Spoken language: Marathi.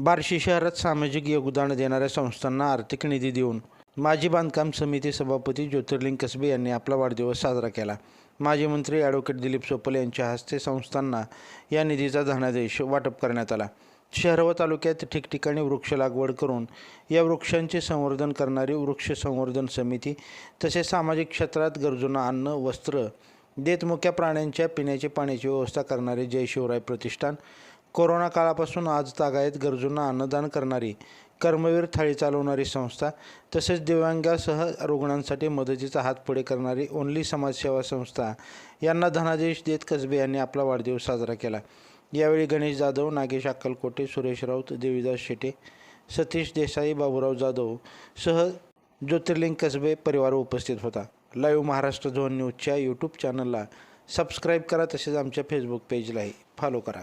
बार्शी शहरात सामाजिक योगदान देणाऱ्या संस्थांना आर्थिक निधी देऊन माजी बांधकाम समिती सभापती ज्योतिर्लिंग कसबे यांनी आपला वाढदिवस साजरा केला. माजी मंत्री ॲडव्होकेट दिलीप सोपल यांच्या हस्ते संस्थांना या निधीचा धनादेश वाटप करण्यात आला. शहर व तालुक्यात ठिकठिकाणी वृक्ष लागवड करून या वृक्षांचे संवर्धन करणारी वृक्ष संवर्धन समिती तसेच सामाजिक क्षेत्रात गरजूंना अन्न वस्त्र देत मुक्या प्राण्यांच्या पिण्याच्या पाण्याची व्यवस्था करणारे जय शिवराय प्रतिष्ठान कोरोना काळापासून आज तागायत गरजूंना अन्नदान करणारी कर्मवीर थाळी चालवणारी संस्था तसेच दिव्यांगासह रुग्णांसाठी मदतीचा हात पुढे करणारी ओनली समाजसेवा संस्था यांना धनादेश देत कसबे यांनी आपला वाढदिवस साजरा केला. यावेळी गणेश जाधव नागेश अक्कलकोटे सुरेश राऊत देवीदास शेटे सतीश देसाई बाबूराव जाधव सह ज्योतिर्लिंग कसबे परिवार उपस्थित होता. लाईव्ह महाराष्ट्र झोन न्यूजच्या यूट्यूब चॅनलला सबस्क्राईब करा तसेच आमच्या फेसबुक पेजलाही फॉलो करा.